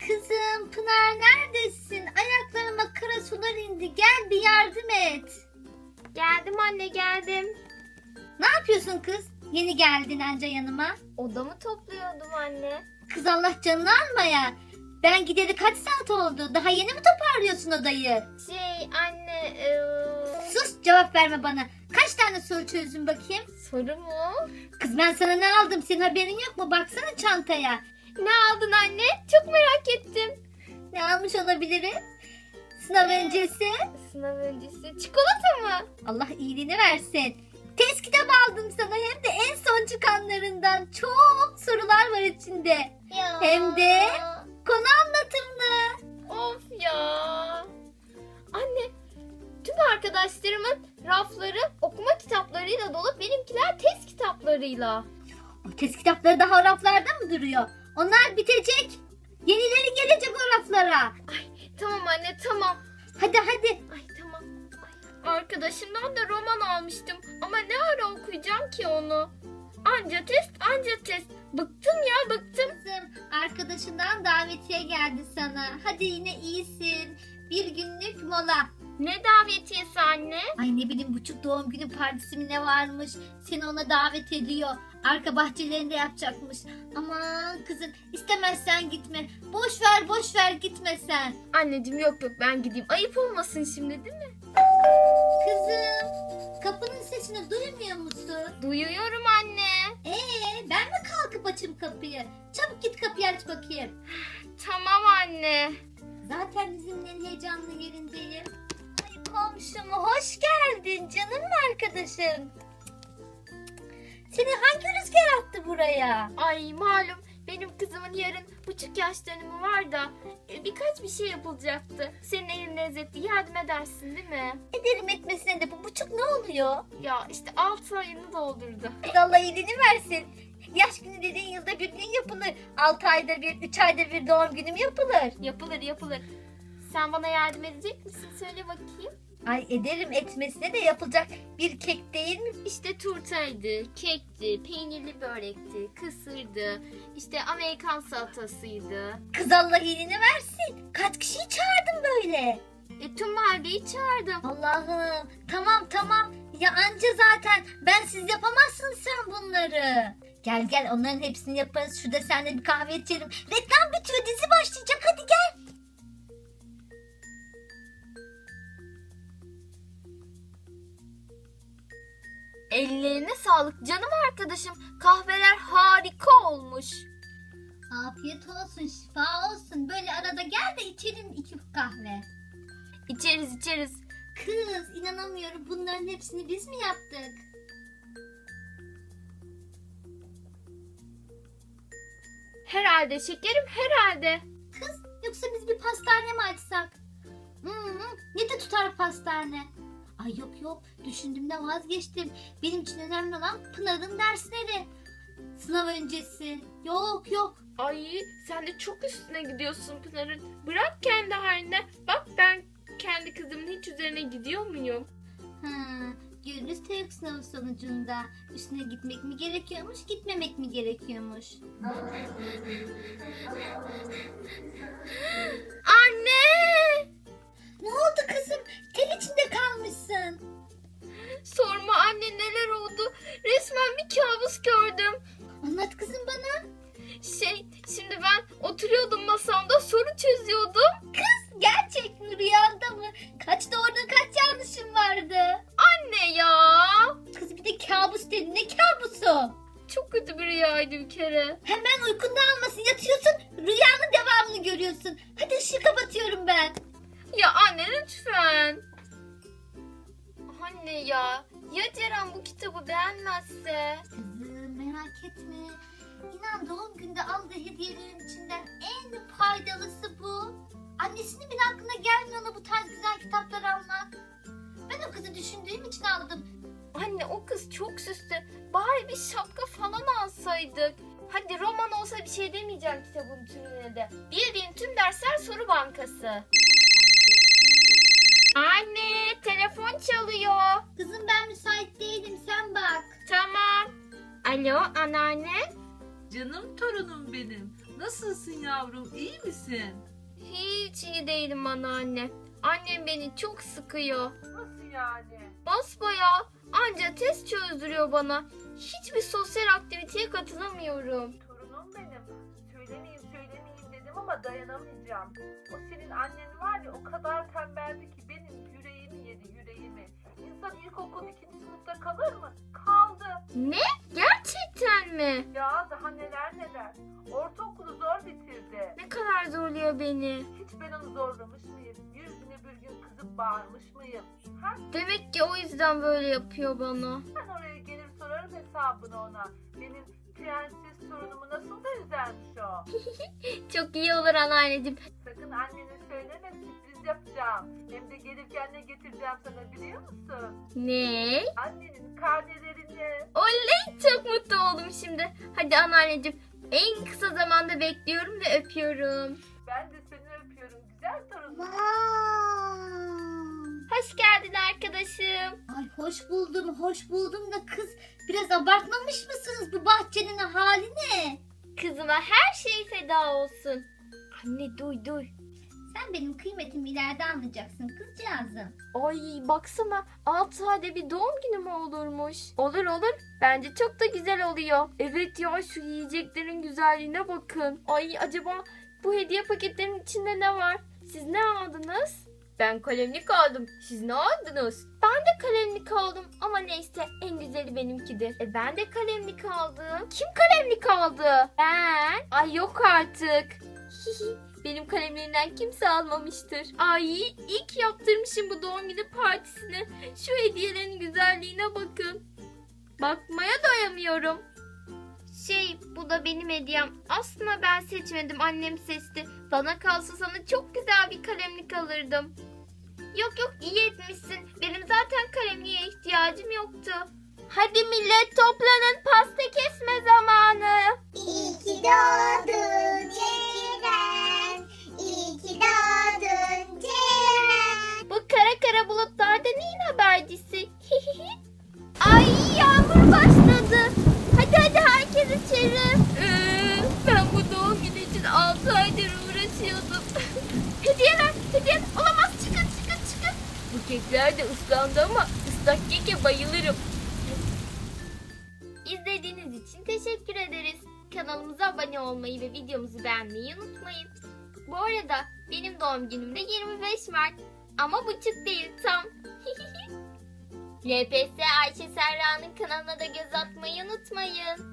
Kızım Pınar neredesin? Ayaklarıma kara sular indi. Gel bir yardım et. Geldim anne geldim. Ne yapıyorsun kız? Yeni geldin anca yanıma. Odamı topluyordum anne. Kız Allah canını almaya. Ben gideli kaç saat oldu? Daha yeni mi toparlıyorsun odayı? Şey anne eee, Sus cevap verme bana. Kaç tane soru çözdün bakayım? soru mu? Kız ben sana ne aldım? Senin haberin yok mu? Baksana çantaya. Ne aldın anne? Çok merak ettim. Ne almış olabilirim? Sınav öncesi. Sınav öncesi çikolata mı? Allah iyiliğini versin. Test kitabı aldım sana hem de en son çıkanlarından. Çok sorular var içinde. Ya. Hem de- Konu anlatımlı. Of ya. Anne tüm arkadaşlarımın rafları okuma kitaplarıyla dolu benimkiler test kitaplarıyla. O test kitapları daha raflarda mı duruyor? Onlar bitecek. Yenileri gelecek o raflara. Tamam anne tamam. Hadi hadi. Ay tamam. Ay, arkadaşımdan da roman almıştım ama ne ara okuyacağım ki onu? Anca test anca test. Bıktım ya bıktım. Arkadaşından davetiye geldi sana. Hadi yine iyisin. Bir günlük mola. Ne davetiyesi anne? Ay ne bileyim buçuk doğum günü partisi mi ne varmış. Seni ona davet ediyor. Arka bahçelerinde yapacakmış. Aman kızım istemezsen gitme. Boş ver boş ver gitme sen. Anneciğim yok yok ben gideyim. Ayıp olmasın şimdi değil mi? Kızım kapının sesini duymuyor musun? Duyuyorum anne. Ee ben mi kalkıp açayım kapıyı? Çabuk git kapıyı aç bakayım. Tamam anne. Zaten bizim en heyecanlı yerindeyim. Ay komşum hoş geldin canım arkadaşım. Seni hangi rüzgar attı buraya? Ay malum benim kızımın yarın buçuk yaş dönümü var da e, birkaç bir şey yapılacaktı. Senin elin lezzetli yardım edersin değil mi? Ederim etmesine de bu buçuk ne oluyor? Ya işte 6 ayını doldurdu. Allah iyiliğini versin. Yaş günü dediğin yılda bir gün yapılır. 6 ayda bir, 3 ayda bir doğum günüm yapılır. Yapılır yapılır. Sen bana yardım edecek misin? Söyle bakayım. Ay ederim etmesine de yapılacak bir kek değil mi? İşte turtaydı, kekti, peynirli börekti, kısırdı, işte Amerikan salatasıydı. Kız Allah iyiliğini versin. Kaç kişiyi çağırdın böyle? E, tüm mahalleyi çağırdım. Allah'ım tamam tamam ya anca zaten ben siz yapamazsın sen bunları. Gel gel onların hepsini yaparız. Şurada seninle bir kahve içelim. Reklam bitiyor dizi başlayacak hadi gel. Ellerine sağlık canım arkadaşım. Kahveler harika olmuş. Afiyet olsun şifa olsun. Böyle arada gel de içelim iki kahve. İçeriz içeriz. Kız inanamıyorum bunların hepsini biz mi yaptık? Herhalde şekerim herhalde. Kız yoksa biz bir pastane mi açsak? Hmm, ne de tutar pastane? Ay yok yok düşündüm de vazgeçtim. Benim için önemli olan Pınar'ın dersleri. Sınav öncesi. Yok yok. Ay sen de çok üstüne gidiyorsun Pınar'ın. Bırak kendi haline. Bak ben kendi kızımın hiç üzerine gidiyor muyum? Ha, görürüz TEOK sınavı sonucunda. Üstüne gitmek mi gerekiyormuş, gitmemek mi gerekiyormuş? Anne! Ne oldu kızım? Kalmışsın. Sorma anne neler oldu. Resmen bir kabus gördüm. Anlat kızım bana. Şey şimdi ben oturuyordum masamda soru çözüyordum. Gerçek mi rüyanda mı? Kaç doğru kaç yanlışın vardı? Anne ya! Kız bir de kabus dedi. Ne kabusu? Çok kötü bir rüyaydı bir kere. Hemen uykunda almasın yatıyorsun. Rüyanın devamını görüyorsun. Hadi ışığı kapatıyorum ben. Ya anne lütfen. Anne ya. Ya Ceren bu kitabı beğenmezse? Kızım merak etme. İnan doğum günde aldığı hediyelerin içinden en faydalısı bu. Annesinin bile aklına gelmiyor ona bu tarz güzel kitaplar almak. Ben o kızı düşündüğüm için aldım. Anne o kız çok süslü. Bari bir şapka falan alsaydık. Hadi roman olsa bir şey demeyeceğim kitabın tümüne de. Bildiğin tüm dersler soru bankası. Anne telefon çalıyor. Kızım ben müsait değilim sen bak. Tamam. Alo anneanne. Canım torunum benim. Nasılsın yavrum? İyi misin? Hiç iyi değilim anneanne. Annem beni çok sıkıyor. Nasıl yani? Basbayağı anca test çözdürüyor bana. Hiçbir sosyal aktiviteye katılamıyorum. Torunum benim. Söylemeyeyim söylemeyeyim dedim ama dayanamayacağım. O senin annen var ya o kadar tembeldi ki benim yüreğimi. İnsan ilkokul ikinci sınıfta kalır mı? Kaldı. Ne? Gerçekten mi? Ya daha neler neler. Ortaokulu zor bitirdi. Ne kadar zorluyor beni. Hiç ben onu zorlamış mıyım? Yüzüne bir gün kızıp bağırmış mıyım? Ha? Demek ki o yüzden böyle yapıyor bana. Ben oraya gelir sorarım hesabını ona. Benim prenses torunumu nasıl da üzermiş o. Çok iyi olur anneanneciğim. Yapacağım. Hem de gelirken ne getireceğim sana biliyor musun? Ne? Annenin karnelerini. Oley çok mutlu oldum şimdi. Hadi anneanneciğim en kısa zamanda bekliyorum ve öpüyorum. Ben de seni öpüyorum güzel torunum. Hoş geldin arkadaşım. Ay hoş buldum, hoş buldum da kız biraz abartmamış mısınız bu bahçenin hali ne? Kızıma her şey feda olsun. Anne duy duy. Sen benim kıymetimi ileride anlayacaksın kızcağızım. Ay baksana 6 ayda bir doğum günü mü olurmuş? Olur olur. Bence çok da güzel oluyor. Evet ya şu yiyeceklerin güzelliğine bakın. Ay acaba bu hediye paketlerinin içinde ne var? Siz ne aldınız? Ben kalemlik aldım. Siz ne aldınız? Ben de kalemlik aldım ama neyse en güzeli benimkidir. E ben de kalemlik aldım. Kim kalemlik aldı? Ben. Ay yok artık. Benim kalemlerimden kimse almamıştır. Ay ki yaptırmışım bu doğum günü partisini. Şu hediyelerin güzelliğine bakın. Bakmaya doyamıyorum. Şey bu da benim hediyem. Aslında ben seçmedim annem seçti. Bana kalsa sana çok güzel bir kalemlik alırdım. Yok yok iyi etmişsin. Benim zaten kalemliğe ihtiyacım yoktu. Hadi millet toplanın pasta kesme zamanı. İyi ki doğdun Kekler de ıslandı ama ıslak keke bayılırım. İzlediğiniz için teşekkür ederiz. Kanalımıza abone olmayı ve videomuzu beğenmeyi unutmayın. Bu arada benim doğum günüm de 25 Mart. Ama buçuk değil tam. LPS Ayşe Serra'nın kanalına da göz atmayı unutmayın.